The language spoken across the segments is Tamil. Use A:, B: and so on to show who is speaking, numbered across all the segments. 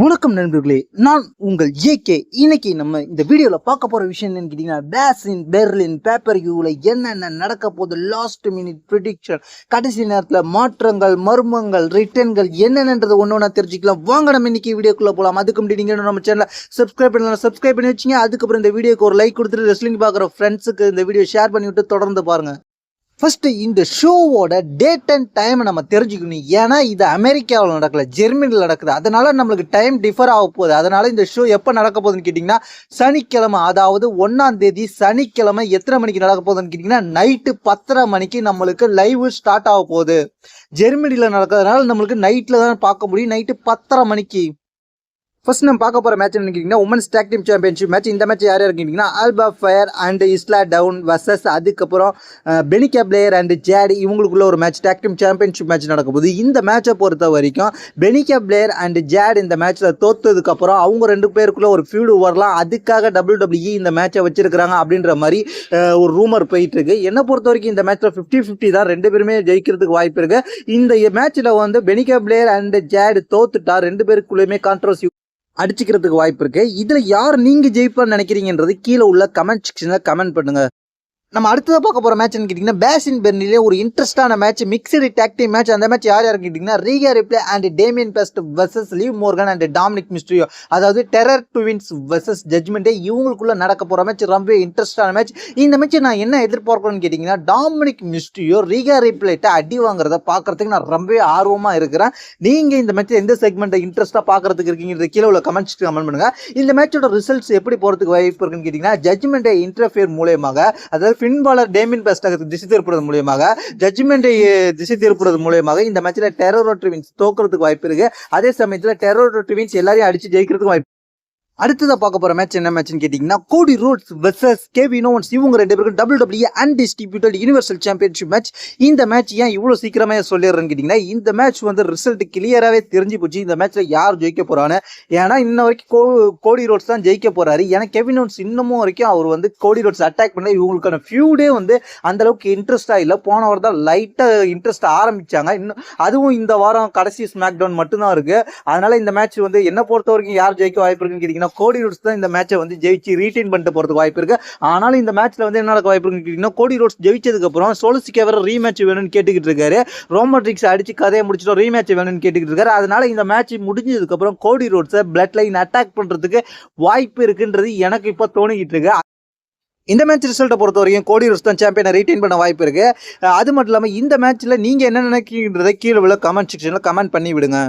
A: வணக்கம் நண்பர்களே நான் உங்கள் ஏகே. இன்னைக்கு நம்ம இந்த வீடியோவில் பார்க்க போகிற விஷயம் என்னன்னு கேட்டிங்கன்னா பேஸின் பெர்லின் பேப்பர் யூவில் என்னென்ன நடக்க போகுது லாஸ்ட் மினிட் ப்ரிடிக்ஷன் கடைசி நேரத்தில் மாற்றங்கள் மர்மங்கள் ரிட்டர்ன்கள் என்னென்னன்றது ஒன்று ஒன்றா தெரிஞ்சுக்கலாம். வாங்க நம்ம இன்னைக்கு வீடியோக்குள்ளே போகலாம் அதுக்கு முன்னாடி நீங்கள் நம்ம சேனலை சப்ஸ்கிரைப் பண்ணலாம் சப்ஸ்கிரைப் பண்ணி வச்சிங்க. அதுக்கப்புறம் இந்த வீடியோக்கு ஒரு லைக் கொடுத்துட்டு ரெஸ்லிங் பார்க்குற ஃப்ரெண்ட்ஸுக்கு இந்த வீடியோ ஷேர் பண்ணிவிட்டு தொடர்ந்து பாருங்கள் ஃபஸ்ட்டு இந்த ஷோவோட டேட் அண்ட் டைம் நம்ம தெரிஞ்சுக்கணும். ஏன்னா இது அமெரிக்காவில் நடக்கல ஜெர்மனியில் நடக்குது. அதனால் நம்மளுக்கு டைம் டிஃபர் ஆக போகுது. அதனால் இந்த ஷோ எப்போ நடக்க போகுதுன்னு கேட்டிங்கன்னா சனிக்கிழமை அதாவது ஒன்றாம் தேதி சனிக்கிழமை எத்தனை மணிக்கு நடக்க போகுதுன்னு கேட்டிங்கன்னா நைட்டு பத்தரை மணிக்கு நம்மளுக்கு லைவ் ஸ்டார்ட் ஆக போகுது. ஜெர்மனியில் நடக்கிறதுனால நம்மளுக்கு நைட்டில் தான் பார்க்க முடியும். நைட்டு பத்தரை மணிக்கு. ஃபர்ஸ்ட் நம்ம பார்க்க போகிற மேட்ச் நினைக்கிறீங்கன்னா women's tag team championship match இந்த மேட்ச் யார் இருக்கீங்கன்னா Alba Fyre and Isla Dawn versus அதுக்கப்புறம் பெனிகா பிளேயர் அண்ட் ஜேட் இவங்களுக்குள்ள ஒரு match tag team championship match நடக்கும்போது இந்த மேட்சை பொறுத்த வரைக்கும் பெனிகா பிளேயர் அண்ட் ஜேட் இந்த மேட்ச்சில் தோத்ததுக்கப்புறம் அவங்க ரெண்டு பேருக்குள்ளே ஒரு ஃபியூடு வரலாம். அதுக்காக டபிள்யூ டபிள்யூஇ இந்த மேட்சை வச்சிருக்கிறாங்க அப்படின்ற மாதிரி ஒரு ரூமர் போயிட்டு இருக்கு. என்னை பொறுத்த வரைக்கும் இந்த மேட்ச்சில் ஃபிஃப்டி ஃபிஃப்டி தான். ரெண்டு பேருமே ஜெயிக்கிறதுக்கு வாய்ப்பு இருக்கு. இந்த மேட்ச்சில் வந்து பெனிகா பிளேயர் அண்ட் ஜேட் தோத்துட்டா ரெண்டு பேருக்குள்ளேயுமே கான்ட்ரவர்சி அடிச்சுக்கிறதுக்கு வாய்ப்பு இருக்கு. இதுல யார் நீங்க ஜெயிப்பான்னு நினைக்கிறீங்கன்றது கீழே உள்ள கமெண்ட் செக்ஷன்ல கமெண்ட் பண்ணுங்க. நம்ம அடுத்ததாக பார்க்க போகிற மேட்ச்னு கேட்டிங்கன்னா பேசின் பெர்னிலே ஒரு இன்ட்ரெஸ்டான மேட்ச் மிக்சடு டேக்டிவ் மேட்ச் அந்த மேட்ச் யார் யார் கேட்டிங்கன்னா Rhea Ripley and Damian Priest versus Liv Morgan and Dominik Mysterio அதாவது terror twins versus judgment day இவங்களுக்குள்ள நடக்க போகிற மேட்ச் ரொம்ப இன்ட்ரெஸ்டான மேட்ச் இந்த மேட்ச் நான் என்ன எதிர்பார்க்கணும்னு கேட்டிங்கன்னா டாமினிக் மிஸ்ட்ரியோ ரீகா ரிப்ளேட்டை அடி வாங்குறத பார்க்குறதுக்கு நான் ரொம்பவே ஆர்வமாக இருக்கிறேன். நீங்கள் இந்த மேட்ச் எந்த செக்மெண்ட்டை இன்ட்ரெஸ்ட்டாக பார்க்குறதுக்கு இருக்கீங்கிறது கீழே உள்ள கமெண்ட்ஸ் கமெண்ட் பண்ணுங்கள் இந்த மேட்சோட ரிசல்ட்ஸ் எப்படி போகிறதுக்கு வாய்ப்பு இருக்குன்னு கேட்டிங்கன்னா ஜட்மெண்ட்டை இன்டர்ஃபியர் மூலயமாக அதாவது ஃபின்பாலர் டேமின் பெஸ்டகத்துக்கு திசை திருப்புறது மூலியமாக ஜட்ஜ்மெண்ட்டை திசை திருப்புறது மூலியமாக இந்த மேட்ச்சில் டெரோரோ ட்ரிவின்ஸ் தோக்கிறதுக்கு வாய்ப்பு இருக்கு. அதே சமயத்தில் டெரோரோ ட்ரிவின்ஸ் எல்லாரையும் அடிச்சு ஜெயிக்கிறதுக்கு வாய்ப்பு அடுத்ததாக பார்க்க போகிற மேட்ச் என்ன மேட்ச்னு கேட்டிங்கன்னா கோடி ரோட்ஸ் வெர்சஸ் கேவி நோன்ஸ் இவங்க ரெண்டு பேருக்கும் W W undisputed universal championship match இந்த மேட்ச் ஏன் இவ்வளோ சீக்கிரமே சொல்லிடுறேன்னு கேட்டிங்கன்னா இந்த மேட்ச் வந்து ரிசல்ட் கிளியராகவே தெரிஞ்சு போச்சு. இந்த மேட்ச்சில் யார் ஜெயிக்க போறான்னு. ஏன்னா இன்ன வரைக்கும் கோ கோடி ரோட்ஸ் தான் ஜெயிக்க போகிறாரு ஏன்னா கெவின் நோன்ஸ் இன்னமும் வரைக்கும் அவர் வந்து கோடி ரோட்ஸ் அட்டாக் பண்ண இவங்களுக்கான ஃபியூடே வந்து அந்தளவுக்கு இன்ட்ரெஸ்ட்டாக இன்ட்ரெஸ்டாக இல்லை. போன வாரம் தான் லைட்டாக இன்ட்ரெஸ்ட் ஆரம்பித்தாங்க இன்னும் அதுவும் இந்த வாரம் கடைசி ஸ்மாக் டவுன் மட்டும்தான் இருக்குது அதனால் இந்த மேட்ச் வந்து என்ன பொறுத்த வரைக்கும் யார் ஜெயிக்க வாய்ப்பு இருக்குன்னு கேட்டிங்கன்னா கோடி ரோட்ஸ் தான் இந்த மேட்சை வந்து ஜெயிச்சு ரீட்டைன் பண்ணிட்டு போகிறதுக்கு வாய்ப்பு இருக்கு. ஆனாலும் இந்த மேட்ச்சில் வந்து என்ன நடக்க வாய்ப்பு இருக்குன்னு கேட்டிங்கன்னா கோடி ரோட்ஸ் ஜெயிச்சதுக்கு அப்புறம் சோலசிக்கு ரீமேட்ச் வேணும்னு கேட்டுக்கிட்டு இருக்காரு. ரோமட்ரிக்ஸ் அடிச்சு கதையை முடிச்சிட்டோம் ரீமேட்ச் வேணும்னு கேட்டுக்கிட்டு இருக்காரு. அதனால இந்த மேட்ச் முடிஞ்சதுக்கு அப்புறம் கோடி ரோட்ஸை பிளட் லைன் அட்டாக் பண்ணுறதுக்கு வாய்ப்பு இருக்குன்றது எனக்கு இப்போ தோணிக்கிட்டு இருக்கு. இந்த மேட்ச் ரிசல்ட்டை பொறுத்த வரைக்கும் கோடி ரோஸ் தான் சாம்பியனை ரீட்டைன் பண்ண வாய்ப்பு இருக்குது அது மட்டும் இல்லாமல் இந்த மேட்ச்சில் நீங்கள் என்ன நினைக்கிறத கீழே உள்ள கமெண்ட் செக்ஷனில் கமெண்ட் பண்ணி விடுங்க.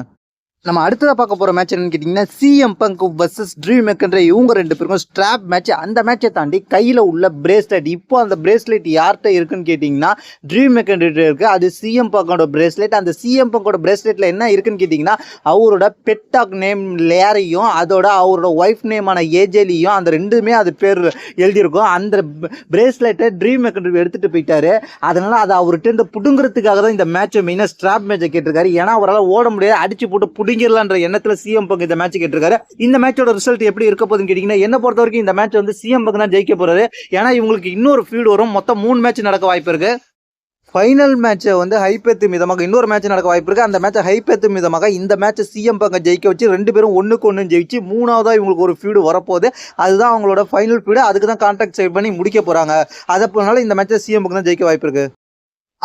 A: நம்ம அடுத்ததாக பார்க்க போகிற மேட்ச் என்னன்னு கேட்டிங்கன்னா சிஎம் பங்க் வர்சஸ் ட்ரீம் மேக்கன்ற இவங்க ரெண்டு பேருக்கும் ஸ்ட்ராப் மேட்ச் அந்த மேட்சை தாண்டி கையில் உள்ள பிரேஸ்லெட் இப்போ அந்த பிரேஸ்லெட் யார்கிட்ட இருக்குன்னு கேட்டிங்கன்னா ட்ரீம் மேக்கர் இருக்குது அது சிஎம் பங்கோட பிரேஸ்லெட் அந்த சிஎம் பங்கோட பிரேஸ்லெட்டில் என்ன இருக்குன்னு கேட்டிங்கன்னா அவரோட பெட்டாக் நேம் லேரையும் அதோட அவரோட ஒய்ஃப் நேமான ஏஜேலியும் அந்த ரெண்டுமே அது பேர் எழுதியிருக்கும். அந்த பிரேஸ்லெட்டை ட்ரீம் மேக்கர் எடுத்துகிட்டு போயிட்டாரு. அதனால் அதை அவர்கிட்ட இருந்து புடுங்குறதுக்காக தான் இந்த மேட்சை மெயினாக ஸ்ட்ராப் மேட்சை கேட்டிருக்காரு. ஏன்னா அவரால் ஓட முடியாது. அடிச்சு போட்டு பிடிங்கிடலான்ற எண்ணத்தில் சிஎம் பங்கு இந்த மேட்ச் கேட்டிருக்காரு. இந்த மேட்சோட ரிசல்ட் எப்படி இருக்க போகுதுன்னு கேட்டிங்கன்னா என்ன பொறுத்த வரைக்கும் இந்த மேட்ச் வந்து சிஎம் பங்கு தான் ஜெயிக்க போகிறாரு ஏன்னா இவங்களுக்கு இன்னொரு ஃபீல்டு வரும். மொத்தம் மூணு மேட்ச் நடக்க வாய்ப்பு இருக்கு. ஃபைனல் மேட்சை வந்து ஹைப்பேத்து மிதமாக இன்னொரு மேட்ச் நடக்க வாய்ப்பு இருக்குது அந்த மேட்சை ஹைப்பேத்து மிதமாக இந்த மேட்சை சிஎம் பங்க ஜெயிக்க வச்சு ரெண்டு பேரும் ஒன்றுக்கு ஒன்று ஜெயிச்சு மூணாவதாக இவங்களுக்கு ஒரு ஃபீடு வரப்போகுது. அதுதான் அவங்களோட ஃபைனல் ஃபீடு அதுக்கு தான் கான்ட்ராக்ட் சைட் பண்ணி முடிக்க போறாங்க. அதனால இந்த மேட்சை சிஎம் பங்கு தான் ஜெயிக்க வாய்ப்பு இருக்குது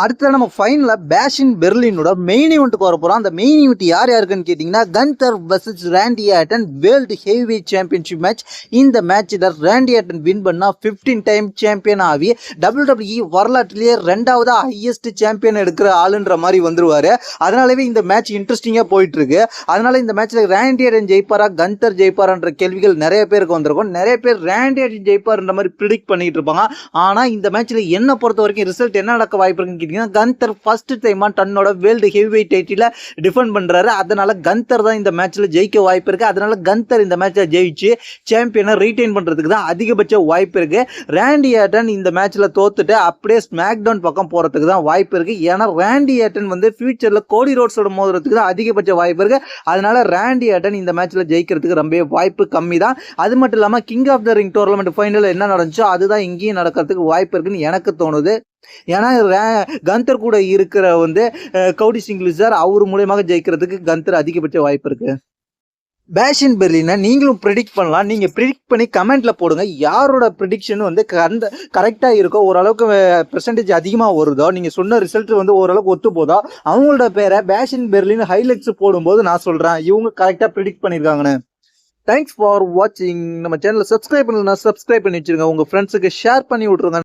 A: அடுத்தது நம்ம ஃபைனலில் பேஷின் பெர்லினோட மெயின் ஈவெண்ட்டுக்கு வர போகிறோம் அந்த மெயின் ஈவெண்ட் யார் யாருக்குன்னு கேட்டிங்கன்னா Gunther versus Randy Orton world heavy championship match இந்த மேட்சில் ரேண்டி ஆட்டன் வின் பண்ணால் ஃபிஃப்டீன் டைம் சாம்பியன் ஆகி டபிள்யூ வரலாற்றிலேயே ரெண்டாவது ஹையஸ்ட் சாம்பியன் எடுக்கிற ஆளுன்ற மாதிரி வந்துருவார். அதனாலவே இந்த மேட்ச் இன்ட்ரெஸ்டிங்காக போயிட்டுருக்கு. அதனால் இந்த மேட்ச்சில் ரேண்டி ஆட்டன் ஜெயிப்பாரா கன்தர் ஜெயிப்பாரான்ற கேள்விகள் நிறைய பேருக்கு வந்திருக்கும். நிறைய பேர் ரேண்டி ஆட்டன் ஜெயிப்பார்ன்ற மாதிரி ப்ரிடிக்ட் பண்ணிகிட்டு இருப்பாங்க. ஆனால் இந்த மேட்ச்சில் என்ன பொறுத்த வரைக்கும் ரிசல்ட் என்ன நடக்க வாய்ப்பு இருக்குன்னு பார்த்துக்கிட்டிங்கன்னா கந்தர் ஃபர்ஸ்ட் டைமாக தன்னோட world heavyweight title defend பண்ணுறாரு அதனால் கந்தர் தான் இந்த மேட்ச்சில் ஜெயிக்க வாய்ப்பு இருக்குது அதனால் கந்தர் இந்த மேட்ச்சில் ஜெயிச்சு சாம்பியனை ரீட்டைன் பண்ணுறதுக்கு தான் அதிகபட்ச வாய்ப்பு இருக்குது ரேண்டி ஏட்டன் இந்த மேட்ச்சில் தோத்துட்டு அப்படியே ஸ்மாக் டவுன் பக்கம் போகிறதுக்கு தான் வாய்ப்பு இருக்குது ஏன்னா ரேண்டி ஏட்டன் வந்து ஃபியூச்சரில் கோடி ரோட்ஸோட மோதுறதுக்கு தான் அதிகபட்ச வாய்ப்பு இருக்குது அதனால் ரேண்டி ஏட்டன் இந்த மேட்ச்சில் ஜெயிக்கிறதுக்கு ரொம்ப வாய்ப்பு கம்மி தான். அது மட்டும் இல்லாமல் King of the Ring tournament final என்ன நடந்துச்சோ அதுதான் இங்கேயும் நடக்கிறதுக்கு வாய்ப்பு இருக்குன்னு எனக்கு தோணுது. ஏன்னா ரே- கந்தர் கூட இருக்கிற வந்து கவுடி சிங்கிள் சார் அவர் மூலியமாக ஜெயிக்கிறதுக்கு கந்தர் அதிகபட்ச வாய்ப்பு இருக்கு. பேஷன் பெர்லினை நீங்களும் ப்ரிடிக்ட் பண்ணலாம். நீங்கள் ப்ரிடிக்ட் பண்ணி கமெண்ட்டில் போடுங்க. யாரோட ப்ரிடிக்ஷன் வந்து கந்த கரெக்டாக இருக்கோ ஓரளவுக்கு பெர்சன்டேஜ் அதிகமாக வருதோ நீங்கள் சொன்ன ரிசல்ட் வந்து ஓரளவுக்கு ஒத்து போதோ அவங்களோட பேரை பேஷன் பெர்லின் ஹைலைட்ஸ் போடும்போது நான் சொல்கிறேன் இவங்க கரெக்டாக ப்ரிடிக்ட் பண்ணியிருக்காங்கன்னு தேங்க்ஸ் ஃபார் வாட்சிங் நம்ம சேனலை சப்ஸ்கிரைப் பண்ணலாம் சப்ஸ்கிரைப் பண்ணி வச்சுருங்க. உங்கள் ஃப்ரெண்ட்ஸுக்கு ஷேர் பண்ணி விட்ருங்க